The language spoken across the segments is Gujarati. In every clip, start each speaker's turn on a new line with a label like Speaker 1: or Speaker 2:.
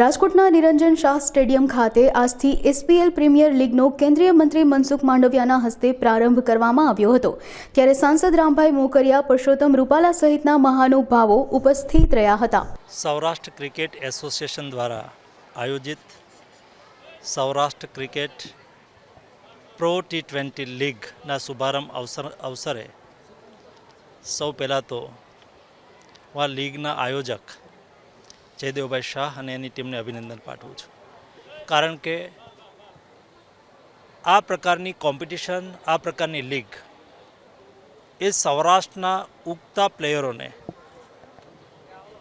Speaker 1: રાજકોટના નિરંજન શાહ સ્ટેડિયમ ખાતે આજથી એસપીએલ પ્રીમિયર લીગનો કેન્દ્રીય મંત્રી મનસુખ માંડવિયાના હસ્તે પ્રારંભ કરવામાં આવ્યો હતો. ત્યારે સાંસદ રામભાઈ મોકરિયા પરસોત્તમ રૂપાલા સહિતના મહાનુભાવો ઉપસ્થિત રહ્યા હતા.
Speaker 2: સૌરાષ્ટ્ર ક્રિકેટ એસોસિએશન દ્વારા આયોજિત Saurashtra cricket pro T twenty લીગના શુભારંભ અવસર, અવસરે સૌ પહેલાં તો આ લીગના આયોજક જયદેવભાઈ શાહ અને એની ટીમને અભિનંદન પાઠવું છું. કારણ કે આ પ્રકારની કોમ્પિટિશન, આ પ્રકારની લીગ એ સૌરાષ્ટ્રના ઉગતા પ્લેયરોને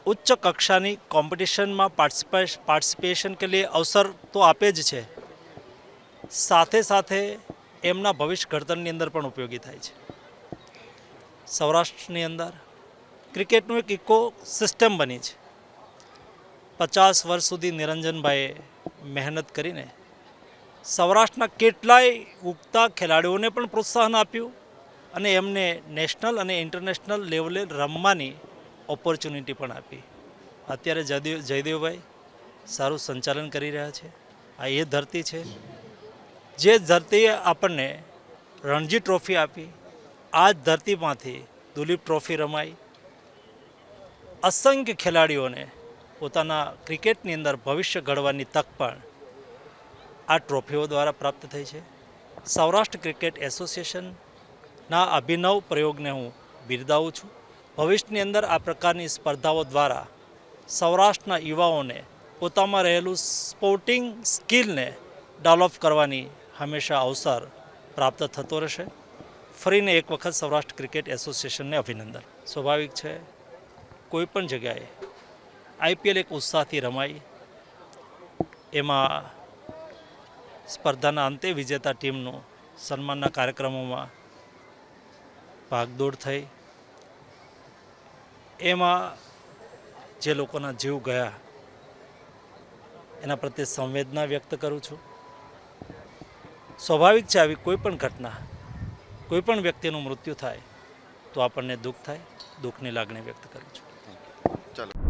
Speaker 2: ઉચ્ચ કક્ષાની કોમ્પિટિશનમાં પાર્ટિસિપેશ, પાર્ટિસિપેશન કે લીએ અવસર તો આપે જ છે. સાથે સાથે એમના ભવિષ્ય ઘડતરની અંદર પણ ઉપયોગી થાય છે. સૌરાષ્ટ્રની અંદર ક્રિકેટનું એક ઇકો સિસ્ટમ બની છે. પચાસ વર્ષ સુધી નિરંજનભાઈએ મહેનત કરીને સૌરાષ્ટ્રના કેટલાય ઉગતા ખેલાડીઓને પણ પ્રોત્સાહન આપ્યું અને એમને નેશનલ અને ઇન્ટરનેશનલ લેવલે રમવાની ઓપોર્ચ્યુનિટી પણ આપી. અત્યારે જયદેવ જયદેવભાઈ સારું સંચાલન કરી રહ્યા છે. આ એ ધરતી છે. જે ધરતીએ આપણને રણજી ટ્રોફી આપી, આ જ ધરતીમાંથી દુલીપ ટ્રોફી રમાઈ. અસંખ્ય ખેલાડીઓને પોતાના ક્રિકેટની અંદર ભવિષ્ય ઘડવાની તક પણ આ ટ્રોફીઓ દ્વારા પ્રાપ્ત થઈ છે. સૌરાષ્ટ્ર ક્રિકેટ એસોસિએશનના અભિનવ પ્રયોગને હું બિરદાવું છું. ભવિષ્યની અંદર આ પ્રકારની સ્પર્ધાઓ દ્વારા સૌરાષ્ટ્રના યુવાઓને પોતામાં રહેલું સ્પોર્ટિંગ સ્કિલને ડેવલપ કરવાની હંમેશા અવસર પ્રાપ્ત થતો રહેશે. ફરીને એક વખત સૌરાષ્ટ્ર ક્રિકેટ એસોસિએશનને અભિનંદન. સ્વાભાવિક છે કોઈપણ જગ્યાએ આઈપીએલ એક ઉત્સાહથી રમાઈ. એમાં સ્પર્ધાના અંતે વિજેતા ટીમનું સન્માનના કાર્યક્રમોમાં ભાગદોડ થઈ. એમાં જે લોકોના જીવ ગયા, એના પ્રત્યે સંવેદના વ્યક્ત કરું છું. સ્વાભાવિક છે, આવી કોઈપણ ઘટના, કોઈ પણ વ્યક્તિનું મૃત્યુ થાય, તો આપણને દુઃખ થાય, દુઃખની લાગણી વ્યક્ત કરું છું.
Speaker 3: ચાલો.